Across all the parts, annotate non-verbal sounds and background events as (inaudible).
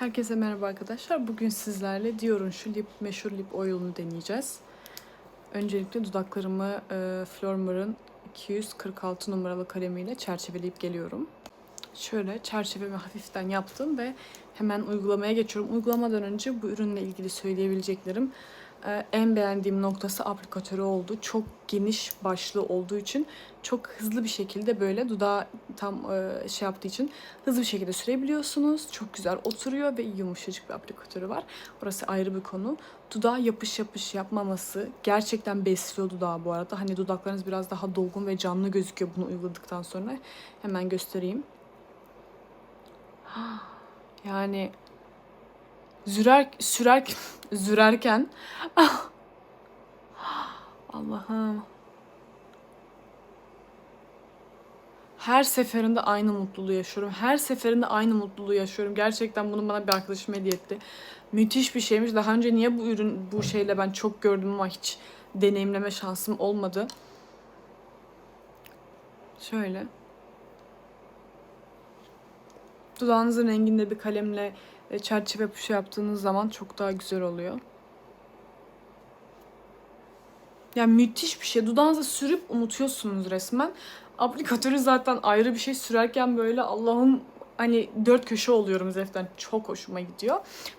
Herkese merhaba arkadaşlar. Bugün sizlerle Dior'un şu lip, meşhur lip oil'unu deneyeceğiz. Öncelikle dudaklarımı e, Flormar'ın 246 numaralı kalemiyle çerçeveleyip geliyorum. Şöyle çerçevemi hafiften yaptım ve hemen uygulamaya geçiyorum. Uygulamadan önce bu ürünle ilgili söyleyebileceklerim en beğendiğim noktası aplikatörü oldu. Çok geniş başlı olduğu için çok hızlı bir şekilde böyle dudağı tam e, şey yaptığı için hızlı bir şekilde sürebiliyorsunuz. Çok güzel oturuyor ve yumuşacık bir aplikatörü var. Orası ayrı bir konu. Dudağa yapış yapış yapmaması gerçekten besliyor dudağı bu arada. Hani dudaklarınız biraz daha dolgun ve canlı gözüküyor bunu uyguladıktan sonra. Hemen göstereyim. (gasps) Yani zürer sürer zürerken (laughs) Allah'ım her seferinde aynı mutluluğu yaşıyorum. Her seferinde aynı mutluluğu yaşıyorum. Gerçekten bunu bana bir arkadaşım hediye etti. Müthiş bir şeymiş. Daha önce niye bu ürün bu şeyle ben çok gördüm ama hiç deneyimleme şansım olmadı. Şöyle. Dudağınızın renginde bir kalemle çerçeve yapışı yaptığınız zaman çok daha güzel oluyor. Yani müthiş bir şey. Dudağınıza sürüp unutuyorsunuz resmen. Aplikatörü zaten ayrı bir şey sürerken böyle Allah'ım hani dört köşe oluyorum zaten. Çok hoşuma gidiyor.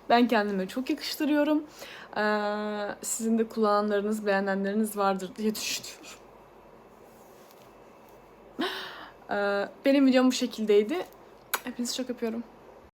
Ben kendime çok yakıştırıyorum. Ee, sizin de kullananlarınız, beğenenleriniz vardır diye düşünüyorum. Ee, benim videom bu şekildeydi. Hepinizi çok öpüyorum.